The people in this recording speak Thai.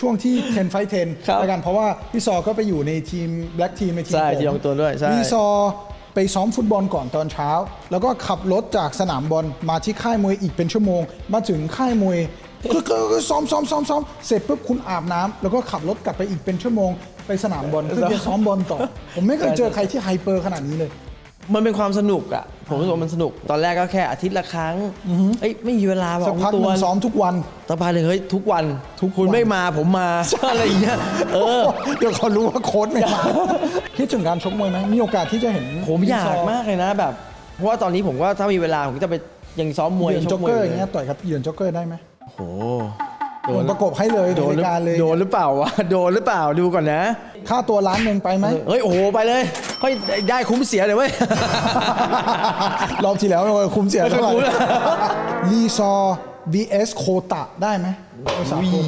ช่วงที่ 10 ไฟครับ10แล้วกันเพราะว่าพี่ซอก็ไปอยู่ในทีมแบล็กทีมในทีมใช่ผมทีมของตัวด้วยใช่ พี่ซอไปซ้อมฟุตบอลก่อนตอนเช้า แล้วก็ขับรถจากสนามบอลมาที่ค่ายมวยอีกเป็นชั่วโมง มาถึงค่ายมวยก็ก็ก็ซ้อมซ้อมซ้อมซ้อมเสร็จปุ๊บคุณอาบน้ำแล้วก็ขับรถกลับไปอีกเป็นชั่วโมง ไปสนามบอลเพื่อจะซ้อมบอลต่อ ผมไม่เคยเจอใครที่ไฮเปอร์ขนาดนี้เลย มันเป็นความสนุกอะ ผมรู้สึกว่ามันสนุก ตอนแรกก็แค่อาทิตย์ละครั้งเอ้ยไม่มีเวลาบอสักกพักตัหวนึงซ้อมทุกวัน สักพักเลยเฮ้ยทุกวันทุกคุณวันไม่มาผมมา อะไรอย่างเงี้ยเออ เดี๋ยวเขารู้ว่าโค้ดไม่มา คิดถึงการชกมวยไหมมีโอกาสที่จะเห็นผมอยากมากเลยนะแบบ เพราะว่าตอนนี้ผมก็ถ้ามีเวลาผมก็จะไปยังซ้อมมวยเหยือนชจ็อกกมวยเกอร์ออย่างย่างเงี้ยต่อยครับเหยือนจ็อกเกอร์ได้ไหมโอ้โหผมประกบให้เลยโดนในหรือรายการเลยโดนหรือเปล่าวะ โดนหรือเปล่าดูก่อนนะ ค่าตัวล้านหนึ่งไปไหมเฮ้ย โอ้โห ไปเลยเฮ้ยได้คุ้มเสียเลยเว้ย รอบที่แล้วเราคุมเสียเท่าไหร่ไม่เคยคุ้มเลยลีซอ vs โคตะได้ไหมมวยสากล